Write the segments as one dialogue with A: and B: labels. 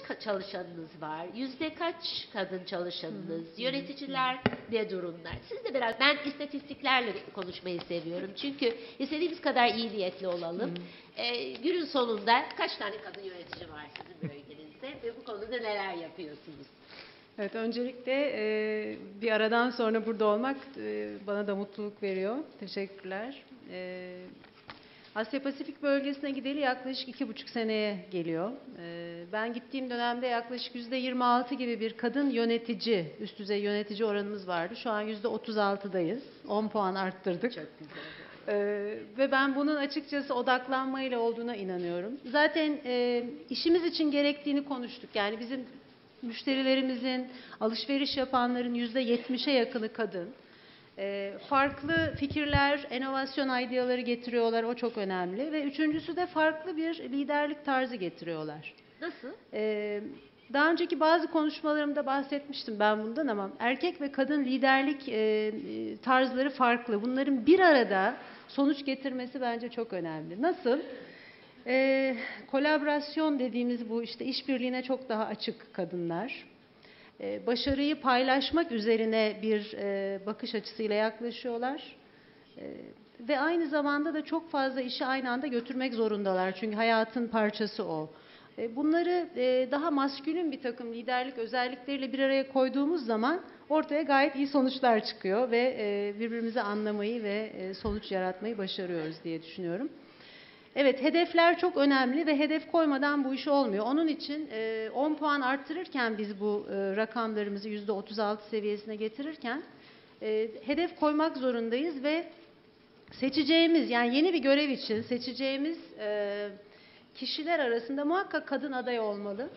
A: ka- çalışanınız var? Yüzde kaç kadın çalışanınız? Yöneticiler ne durumlar? Siz de biraz, ben istatistiklerle konuşmayı seviyorum. Çünkü istediğimiz kadar iyi niyetli olalım. Ee, günün sonunda kaç tane kadın yönetici var sizin bölgenizde ve bu konuda neler yapıyorsunuz?
B: Evet, öncelikle e, bir aradan sonra burada olmak e, bana da mutluluk veriyor. Teşekkürler. E, Asya Pasifik bölgesine gideli yaklaşık iki buçuk seneye geliyor. E, ben gittiğim dönemde yaklaşık yüzde 26 gibi bir kadın yönetici, üst düzey yönetici oranımız vardı. Şu an yüzde 36'dayız. 10 puan arttırdık.
A: Çok güzel.
B: Ee, ve ben bunun açıkçası odaklanmayla olduğuna inanıyorum. Zaten e, işimiz için gerektiğini konuştuk. Yani bizim müşterilerimizin, alışveriş yapanların yüzde yetmişe yakını kadın. Ee, farklı fikirler, inovasyon ideaları getiriyorlar. O çok önemli. Ve üçüncüsü de farklı bir liderlik tarzı getiriyorlar.
A: Nasıl?
B: Ee, daha önceki bazı konuşmalarımda bahsetmiştim ben bundan ama erkek ve kadın liderlik e, e, tarzları farklı. Bunların bir arada sonuç getirmesi bence çok önemli. Nasıl? Ee, kolaborasyon dediğimiz bu işte işbirliğine çok daha açık kadınlar. Ee, başarıyı paylaşmak üzerine bir e, bakış açısıyla yaklaşıyorlar. Ee, ve aynı zamanda da çok fazla işi aynı anda götürmek zorundalar. Çünkü hayatın parçası o. E, Bunları e, daha maskülün bir takım liderlik özellikleriyle bir araya koyduğumuz zaman ortaya gayet iyi sonuçlar çıkıyor ve e, birbirimizi anlamayı ve sonuç yaratmayı başarıyoruz diye düşünüyorum. Evet, hedefler çok önemli ve hedef koymadan bu iş olmuyor. Onun için e, 10 puan arttırırken biz bu rakamlarımızı %36 seviyesine getirirken hedef koymak zorundayız ve seçeceğimiz yani yeni bir görev için seçeceğimiz kişiler arasında muhakkak kadın aday olmalı.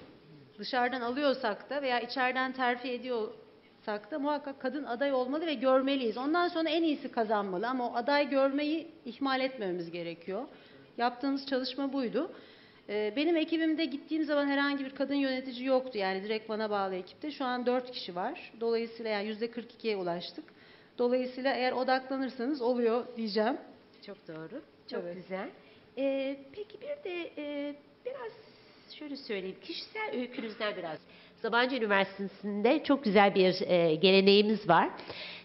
B: Dışarıdan alıyorsak da veya içeriden terfi ediyorsak da muhakkak kadın aday olmalı ve görmeliyiz. Ondan sonra en iyisi kazanmalı ama o aday görmeyi ihmal etmememiz gerekiyor. Yaptığımız çalışma buydu. Ee, Benim ekibimde gittiğim zaman herhangi bir kadın yönetici yoktu. Yani direkt bana bağlı ekipte. Şu an 4 kişi var. Dolayısıyla yani %42'ye ulaştık. Dolayısıyla eğer odaklanırsanız oluyor diyeceğim.
A: Çok doğru. Çok
B: Evet.
A: güzel. Ee, peki bir de e, biraz şöyle söyleyeyim. Kişisel öykünüzden biraz. Sabancı Üniversitesi'nde çok güzel bir e, geleneğimiz var.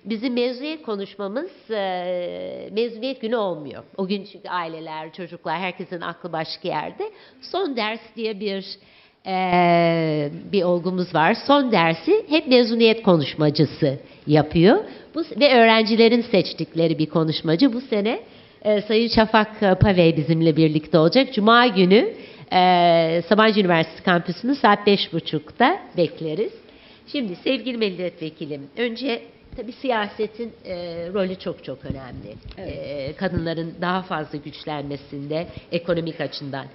A: Bizim mezuniyet konuşmamız e, mezuniyet günü olmuyor. O gün çünkü aileler, çocuklar, herkesin aklı başka yerde. Son ders diye bir e, bir olgumuz var. Son dersi hep mezuniyet konuşmacısı yapıyor. Bu ve öğrencilerin seçtikleri bir konuşmacı. Bu sene e, Sayın Şafak Pavey bizimle birlikte olacak. Cuma günü e, Sabancı Üniversitesi kampüsünü saat beş buçukta bekleriz. Şimdi sevgili milletvekilim, önce tabii siyasetin e, rolü çok çok önemli. E, kadınların daha fazla güçlenmesinde ekonomik açıdan.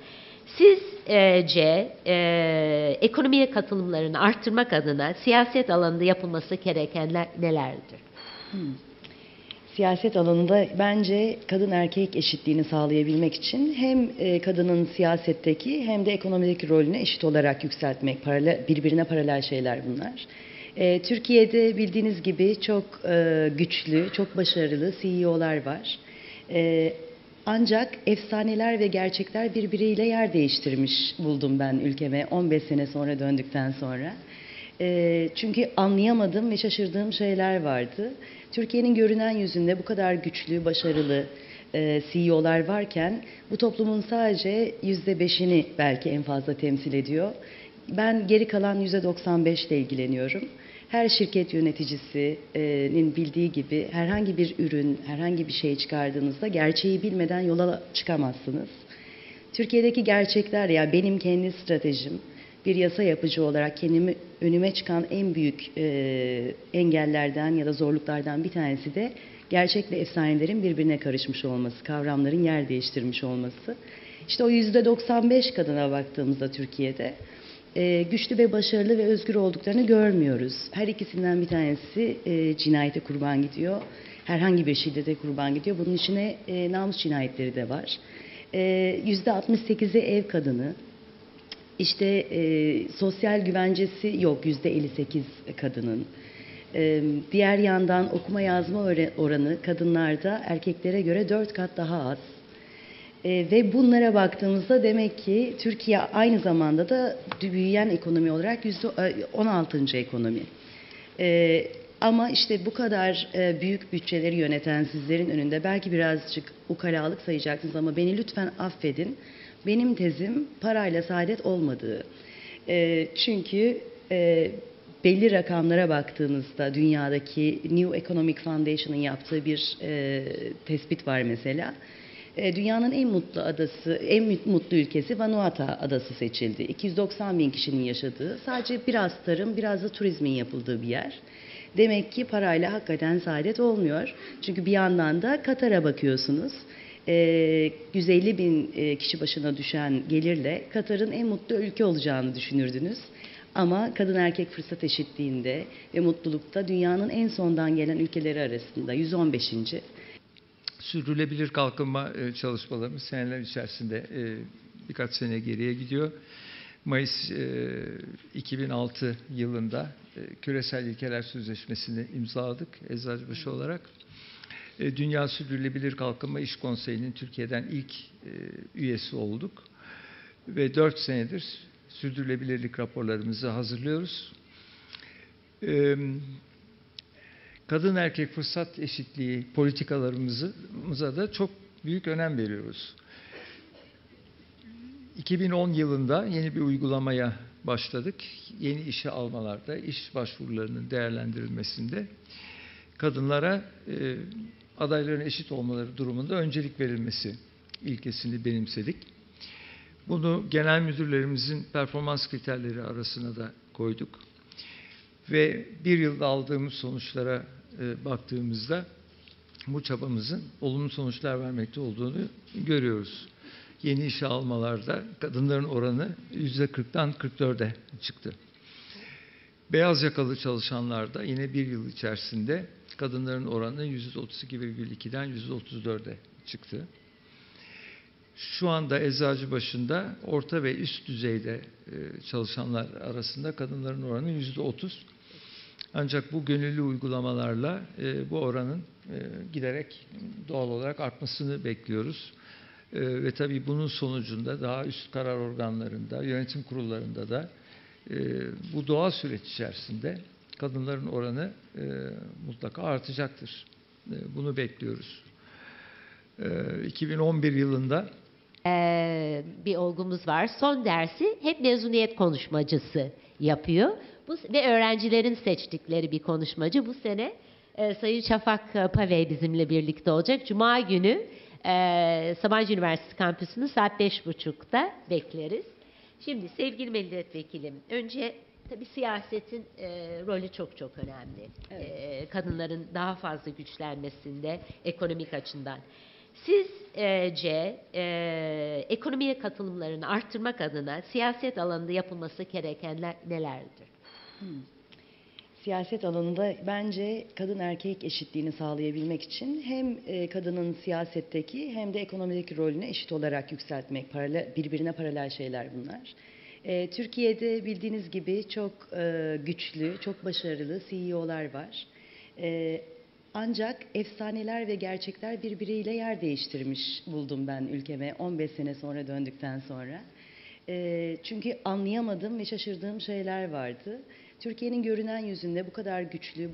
A: Sizce e, ekonomiye katılımlarını arttırmak adına siyaset alanında yapılması gerekenler nelerdir?
C: Siyaset alanında bence kadın erkek eşitliğini sağlayabilmek için hem e, kadının siyasetteki hem de ekonomideki rolünü eşit olarak yükseltmek, paralel, birbirine paralel şeyler bunlar. E, Türkiye'de bildiğiniz gibi çok e, güçlü, çok başarılı CEO'lar var. Ancak efsaneler ve gerçekler birbiriyle yer değiştirmiş buldum ben ülkeme 15 sene sonra döndükten sonra. Çünkü anlayamadığım ve şaşırdığım şeyler vardı. Türkiye'nin görünen yüzünde bu kadar güçlü, başarılı e, CEO'lar varken bu toplumun sadece yüzde beşini belki en fazla temsil ediyor. Ben geri kalan yüzde 95 ile ilgileniyorum. Her şirket yöneticisinin bildiği gibi herhangi bir ürün, herhangi bir şey çıkardığınızda gerçeği bilmeden yola çıkamazsınız. Türkiye'deki gerçekler ya benim kendi stratejim bir yasa yapıcı olarak kendimi önüme çıkan en büyük e, engellerden ya da zorluklardan bir tanesi de gerçekle efsanelerin birbirine karışmış olması, kavramların yer değiştirmiş olması. İşte o yüzde 95 kadına baktığımızda Türkiye'de e, güçlü ve başarılı ve özgür olduklarını görmüyoruz. Her ikisinden bir tanesi e, cinayete kurban gidiyor. Herhangi bir şiddete kurban gidiyor. Bunun içine e, namus cinayetleri de var. E, Yüzde 68'i ev kadını, işte e, sosyal güvencesi yok yüzde 58 kadının. E, diğer yandan okuma yazma oranı kadınlarda erkeklere göre dört kat daha az. E, ve bunlara baktığımızda demek ki Türkiye aynı zamanda da büyüyen ekonomi olarak yüzde e, 16. ekonomi. E, ama işte bu kadar e, büyük bütçeleri yöneten sizlerin önünde belki birazcık ukalalık sayacaksınız ama beni lütfen affedin. Benim tezim parayla saadet olmadığı. E, çünkü e, belli rakamlara baktığınızda dünyadaki New Economic Foundation'ın yaptığı bir e, tespit var mesela. E, dünyanın en mutlu adası, en mutlu ülkesi Vanuatu adası seçildi. 290 bin kişinin yaşadığı, sadece biraz tarım, biraz da turizmin yapıldığı bir yer. Demek ki parayla hakikaten saadet olmuyor. Çünkü bir yandan da Katar'a bakıyorsunuz. E, 150 bin e, kişi başına düşen gelirle Katar'ın en mutlu ülke olacağını düşünürdünüz. Ama kadın erkek fırsat eşitliğinde ve mutlulukta dünyanın en sondan gelen ülkeleri arasında 115.
D: Sürdürülebilir kalkınma e, çalışmalarımız seneler içerisinde e, birkaç sene geriye gidiyor. Mayıs e, 2006 yılında e, Küresel İlkeler Sözleşmesi'ni imzaladık Eczacıbaşı olarak. E, Dünya Sürdürülebilir Kalkınma İş Konseyi'nin Türkiye'den ilk e, üyesi olduk. Ve 4 senedir sürdürülebilirlik raporlarımızı hazırlıyoruz. E, kadın erkek fırsat eşitliği politikalarımıza da çok büyük önem veriyoruz. 2010 yılında yeni bir uygulamaya başladık. Yeni işe almalarda, iş başvurularının değerlendirilmesinde kadınlara e, adayların eşit olmaları durumunda öncelik verilmesi ilkesini benimsedik. Bunu genel müdürlerimizin performans kriterleri arasına da koyduk. Ve bir yılda aldığımız sonuçlara e, baktığımızda bu çabamızın olumlu sonuçlar vermekte olduğunu görüyoruz. Yeni işe almalarda kadınların oranı %40'dan 44'e çıktı. Beyaz yakalı çalışanlarda yine bir yıl içerisinde kadınların oranı %32,2'den %34'e çıktı. Şu anda eczacı başında orta ve üst düzeyde e, çalışanlar arasında kadınların oranı yüzde otuz. Ancak bu gönüllü uygulamalarla e, bu oranın e, giderek doğal olarak artmasını bekliyoruz. Ve tabii bunun sonucunda daha üst karar organlarında, yönetim kurullarında da bu doğal süreç içerisinde kadınların oranı e, mutlaka artacaktır. E, bunu bekliyoruz. E, 2011 yılında
A: Ee, bir olgumuz var. Son dersi hep mezuniyet konuşmacısı yapıyor. Bu, ve öğrencilerin seçtikleri bir konuşmacı. Bu sene e, Sayın Şafak Pavey bizimle birlikte olacak. Cuma günü e, Sabancı Üniversitesi kampüsünü saat beş buçukta bekleriz. Şimdi sevgili milletvekilim, önce tabii siyasetin e, rolü çok çok önemli. E, kadınların daha fazla güçlenmesinde ekonomik açıdan. Sizce e, ekonomiye katılımlarını arttırmak adına siyaset alanında yapılması gerekenler nelerdir?
C: Siyaset alanında bence kadın erkek eşitliğini sağlayabilmek için hem e, kadının siyasetteki hem de ekonomideki rolünü eşit olarak yükseltmek, paralel, birbirine paralel şeyler bunlar. E, Türkiye'de bildiğiniz gibi çok e, güçlü, çok başarılı CEO'lar var. E, ancak efsaneler ve gerçekler birbiriyle yer değiştirmiş buldum ben ülkeme 15 sene sonra döndükten sonra. E, çünkü anlayamadığım ve şaşırdığım şeyler vardı. Türkiye'nin görünen yüzünde bu kadar güçlü, başarılı